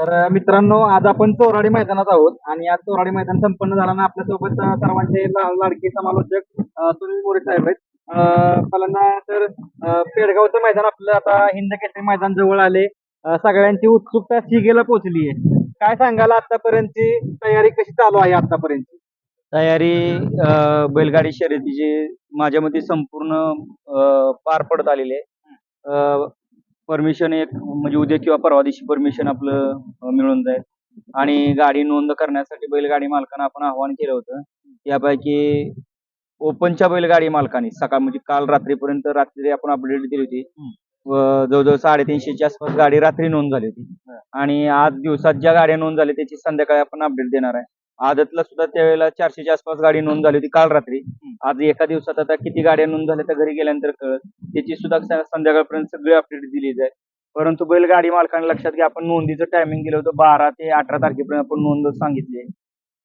तर मित्रांनो आज आपण चोराडी मैदानात आहोत आणि आज चोराडी मैदान संपन्न झाल्यानं आपल्यासोबत सर्वांचे ला- लाडके समालोचक अं, सुनील मोरे साहेब आहेत. अं, पहिल्यांदा तर अं, पेडगावचं मैदान आपलं आता हिंद केसरी मैदान जवळ आले. अं, सगळ्यांची उत्सुकता शिगेला पोहोचली आहे. काय सांगाल आतापर्यंतची तयारी कशी चालू आहे आतापर्यंत तयारी अ, बैलगाडी शर्यतीची माझ्या मते संपूर्ण अ, पार पडत आलेली आहे. परमिशन एक म्हणजे उद्या किंवा परवा दिवशी परमिशन आपलं अ, मिळून जाईल. आणि गाडी नोंद करण्यासाठी बैलगाडी मालकांना आपण आवाहन केलं होतं. त्यापैकी ओपनच्या बैलगाडी मालकांनी सकाळ म्हणजे काल रात्रीपर्यंत रात्री आपण अपडेट दिली होती. व जवळजवळ साडेतीनशेच्या आसपास गाडी रात्री नोंद झाली होती. आणि आज दिवसात ज्या गाड्या नोंद झाल्या त्याची संध्याकाळी आपण अपडेट देणार आहे. आदतला सुद्धा त्यावेळेला चारशेच्या आसपास गाडी नोंद झाली होती काल रात्री. आज एका दिवसात आता किती गाड्या नोंद झाल्या त्या घरी गेल्यानंतर कळत त्याची सुद्धा संध्याकाळपर्यंत सगळी अपडेट दिली जाईल. परंतु बैलगाडी मालकाने लक्षात घ्या आपण नोंदीचं टायमिंग दिलं होतं बारा ते अठरा तारखेपर्यंत आपण नोंद सांगितली.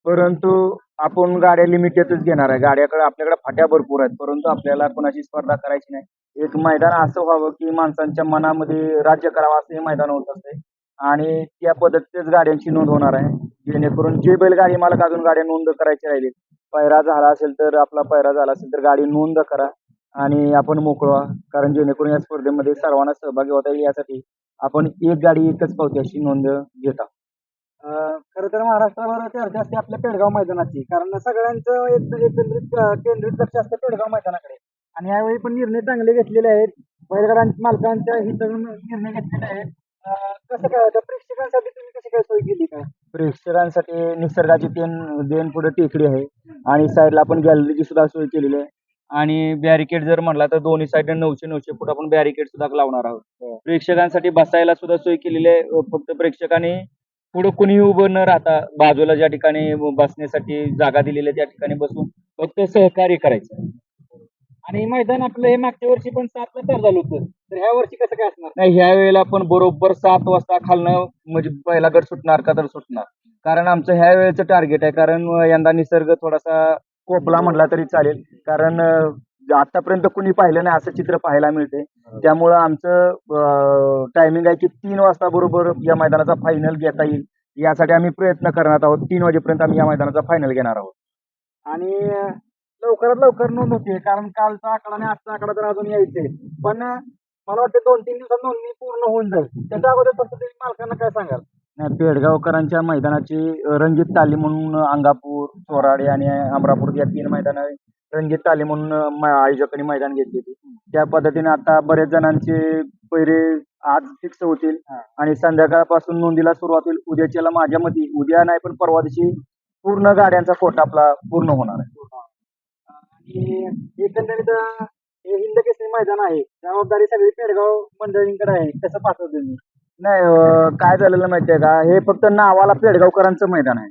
परंतु आपण गाड्या लिमिटेडच घेणार आहे. गाड्याकडे आपल्याकडे फाट्या भरपूर आहेत. परंतु आपल्याला कोणाची स्पर्धा करायची नाही. एक मैदान असं व्हावं की माणसांच्या मनामध्ये राज्य करावं असं हे मैदान होत असते. आणि त्या पद्धतीनेच गाड्यांची नोंद होणार आहे. जेणेकरून जे बैलगाडी मालक अजून गाड्या नोंद करायची राहिली पैरा झाला असेल तर आपला पैरा झाला असेल तर गाडी नोंद करा आणि आपण मोकळवा कारण जेणेकरून या स्पर्धेमध्ये सर्वांना सहभागी होता येईल यासाठी आपण एक गाडी एकच पावती अशी नोंद घेत आहोत. खरं तर महाराष्ट्राभर चर्चा असते आपल्या पेडगाव मैदानाची कारण सगळ्यांचं एक एकंदरीत केंद्रित लक्ष असतं पेडगाव मैदानाकडे. आणि यावेळी पण निर्णय चांगले घेतलेले आहेत. बैलगाडा मालकांच्या हितातून निर्णय घेतलेले आहेत कसं काय आता प्रेक्षकांसाठी तुम्ही कशी काय सोय केली काय प्रेक्षकांसाठी निसर्गाची तेन देण पुढे टेकडी आहे. आणि साईडला आपण गॅलरीची सुद्धा सोय केलेली आहे. आणि बॅरिकेड जर म्हणला तर दोन्ही साईड नऊशे नऊशे फूट आपण बॅरिकेड सुद्धा लावणार आहोत. प्रेक्षकांसाठी बसायला सुद्धा सोय केलेली आहे. फक्त प्रेक्षकांनी पुढे कुणीही उभं न राहता बाजूला ज्या ठिकाणी बसण्यासाठी जागा दिलेली आहे त्या ठिकाणी बसून फक्त सहकार्य करायचं. आणि मैदान आपलं हे मागच्या वर्षी पण सातला तयार झालं होतं. तर ह्या वर्षी कसं काय असणार? नाही ह्या वेळेला पण बरोबर सात वाजता खालनं म्हणजे पहिला गट सुटणार का तर सुटणार. कारण आमचं ह्या वेळेचं टार्गेट आहे. कारण यंदा निसर्ग थोडासा कोपला म्हटला तरी चालेल. कारण आतापर्यंत कुणी पाहिलं नाही असं चित्र पाहायला मिळते त्यामुळं आमचं टायमिंग आहे की तीन वाजता बरोबर या मैदानाचा फायनल घेता येईल. यासाठी आम्ही प्रयत्न करणार आहोत. तीन वाजेपर्यंत आम्ही या मैदानाचा फायनल घेणार आहोत. आणि लवकरात लवकर नोंद होते. कारण कालचा आकडा आणि आजचा आकडा तर अजून यायचे. पण मला वाटतं दोन तीन दिवसात नोंदणी पूर्ण होऊन जाईल. त्याच्या अगोदर फक्त तुम्ही मालकांना काय सांगाल? नाही पेडगावकरांच्या मैदानाची रंगीत तालीम म्हणून अंगापूर चोराडे आणि अमरापूर या तीन मैदान रंगीत तालीम म्हणून आयोजकांनी मैदान घेतली होती. त्या पद्धतीने आता बरेच जणांचे पहिरे आज फिक्स होतील आणि संध्याकाळपासून नोंदीला सुरुवात होईल. उद्याच्याला माझ्या मते उद्या नाही पण परवा दिवशी पूर्ण गाड्यांचा कोटा आपला पूर्ण होणार आहे. आणि एकंदरीत हे हिंद केसरी मैदान आहे. जबाबदारी सगळी पेडगाव मंडळींकडे आहे. कसं पाठवतो तुम्ही? नाही काय झालेलं माहितीये का? हे फक्त नावाला पेडगावकरांचं मैदान आहे.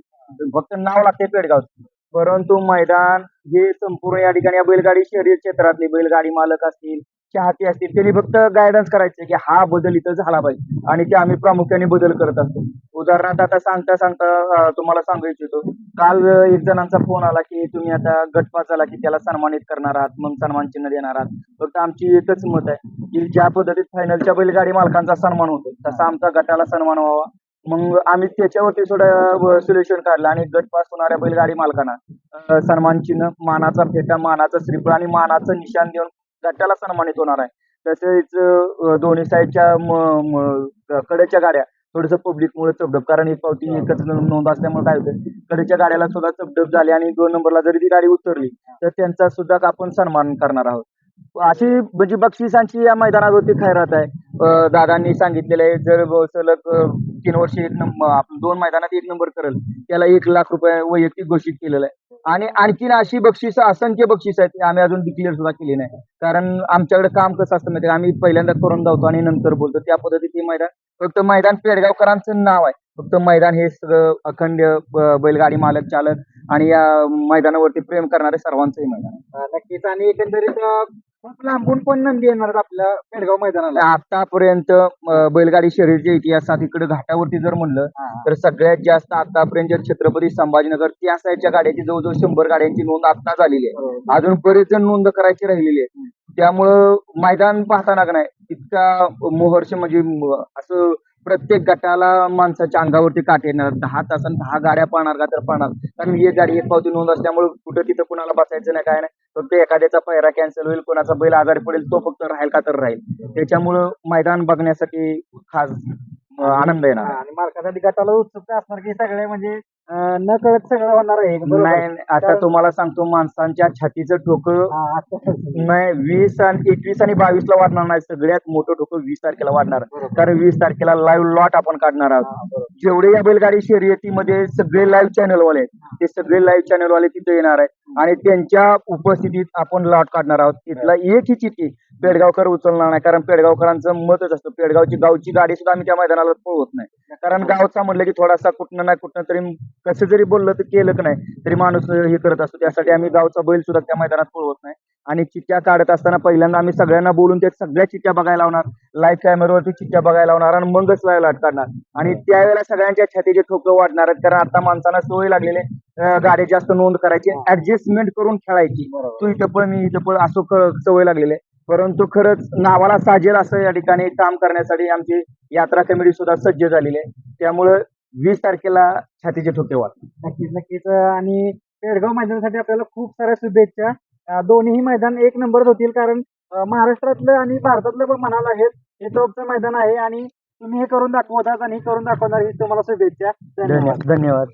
फक्त नाव लागते पेडगावचं. परंतु मैदान हे संपूर्ण या ठिकाणी या बैलगाडी शहरी क्षेत्रातले बैलगाडी मालक असतील चाहते असतील त्यांनी फक्त गायडन्स करायचे की हा बदल इथं झाला पाहिजे. आणि ते आम्ही प्रामुख्याने बदल करत असतो. उदाहरणार्थ आता सांगता सांगता तुम्हाला सांगू इच्छितो. काल एक जणांचा फोन आला की तुम्ही आता गटपास झाला की त्याला सन्मानित करणार आहात मग सन्मान चिन्ह देणार आहात. फक्त आमची एकच मत आहे की ज्या पद्धतीत फायनलच्या बैलगाडी मालकांचा सन्मान होतो तसा आमचा गटाला सन्मान व्हावा. मग आम्ही त्याच्यावरती थोडं सोल्युशन काढलं आणि गटपास होणाऱ्या बैलगाडी मालकांना सन्मान चिन्ह मानाचा फेटा मानाचा श्रीफळ आणि मानाचं निशाण देऊन गटाला सन्मानित होणार आहे. तसेच दोन्ही साईडच्या कडेच्या गाड्या थोडंसं पब्लिकमुळे चपडप. कारण ही पावती एकच नोंद असल्यामुळे काय होतं कडेच्या गाड्याला सुद्धा चपडप झाली आणि दोन नंबरला जरी ती गाडी उतरली तर त्यांचा सुद्धा आपण सन्मान करणार आहोत. अशी म्हणजे बक्षिसांची या मैदानावरती खैरात आहे. दादांनी सांगितलेलं आहे जर सलग तीन वर्ष एक नंबर आपण दोन मैदानात एक नंबर करेल त्याला एक लाख रुपये वैयक्तिक घोषित केलेलं आहे. आणि आणखीन अशी बक्षिस असंख्य बक्षीस आहेत ती आम्ही अजून डिक्लेअर सुद्धा केली नाही. कारण आमच्याकडे काम कसं असतं माहिती? आम्ही पहिल्यांदा करून जातो आणि नंतर बोलतो. त्या पद्धतीत हे मैदान फक्त मैदान पेडगावकरांचं नाव आहे. फक्त मैदान हे सगळं अखंड बैलगाडी मालक चालक आणि या मैदानावरती प्रेम करणारे सर्वांचं हे मैदान आहे. नक्कीच. आणि एकंदरीत अं, खूप लांबून पण नंदी येणार आहेत आपल्या पेडगाव मैदानाला. आतापर्यंत अं, बैलगाडी शर्यतीच्या इतिहासात इकडे घाटावरती जर म्हणलं तर सगळ्यात जास्त आतापर्यंत जर छत्रपती संभाजीनगर त्या साईडच्या गाड्याची जवळजवळ शंभर गाड्यांची नोंद आता झालेली आहे. अजून बरेच जण नोंद करायची राहिलेली आहे. त्यामुळं मैदान पाहताना का नाही इतका मोहर्ष म्हणजे म- असं प्रत्येक गटाला माणसाच्या अंगावरती काट येणार. दहा तासांनी दहा गाड्या पाहणार का तर पाहणार. कारण एक गाडी एक पावती नोंद असल्यामुळे कुठं तिथं कुणाला बसायचं नाही काय नाही. फक्त एखाद्याचा पैरा कॅन्सल होईल कोणाचा बैल आजारी पडेल तो फक्त राहील का तर राहील. त्याच्यामुळं मैदान बघण्यासाठी खास अं, आनंद येणार. आणि मार्कासाठी गटाला उत्सुकता असणार की सगळे म्हणजे न कळत सगळं होणार आहे बरोबर? नाही आता कारण- तुम्हाला सांगतो माणसांच्या छातीचं ठोकं हा, आता- नाही वीस आणि एकवीस आणि बावीस ला वाढणार नाही सगळ्यात मोठं ठोकं वीस तारखेला वाढणार बरोबर. कारण वीस तारखेला लाईव्ह लॉट आपण काढणार आहोत हा, बरोबर. जेवढे या बैलगाडी शर्यतीमध्ये सगळे लाईव्ह चॅनल वाले आहेत ते सगळे लाईव्ह चॅनल वाले तिथे येणार आहेत आणि त्यांच्या उपस्थितीत आपण लॉट काढणार आहोत तिथला एकही चिठ्ठी पेडगावकर उचलणार नाही कारण पेडगावकरांचं मतच असतं. पेडगावची गावची गाडी सुद्धा आम्ही त्या मैदानाला पळवत नाही. कारण गावचा म्हणलं की थोडासा कुठनं नाही कुठनं तरी कसं जरी बोललं तर केलं की नाही तरी माणूस हे करत असतो. त्यासाठी आम्ही गावचा बैल सुद्धा त्या मैदानात पळवत नाही. आणि चिठ्ठ्या काढत असताना पहिल्यांदा आम्ही सगळ्यांना बोलून त्या सगळ्या चिठ्ठ्या बघायला लावणार. लाईव्ह कॅमेरावरती चिठ्ठ्या बघायला लावणार आणि मगच लाट काढणार. आणि त्यावेळेला सगळ्यांच्या छातीचे ठोकं वाढणार आहेत. कारण आता माणसांना सवय लागलेली गाडी जास्त नोंद करायची. ऍडजस्टमेंट करून खेळायची. तू इथं पळ मी इथं पळ असं सवय लागलेली परंतु खरंच नावाला साजेल असं या ठिकाणी काम करण्यासाठी आमची यात्रा कमिटी सुद्धा सज्ज झालेली आहे. त्यामुळं वीस तारखेला छातीचे ठोके वाढ नक्कीच नक्कीच. आणि पेडगाव मैदानासाठी आपल्याला खूप साऱ्या शुभेच्छा. दोन्ही मैदान एक नंबर होतील कारण महाराष्ट्रातलं आणि भारतातलं पण म्हणाला आहेत हे टॉपचं मैदान आहे आणि तुम्ही हे करून दाखवतात आणि हे करून दाखवणार ही तुम्हाला शुभेच्छा. धन्यवाद. धन्यवाद.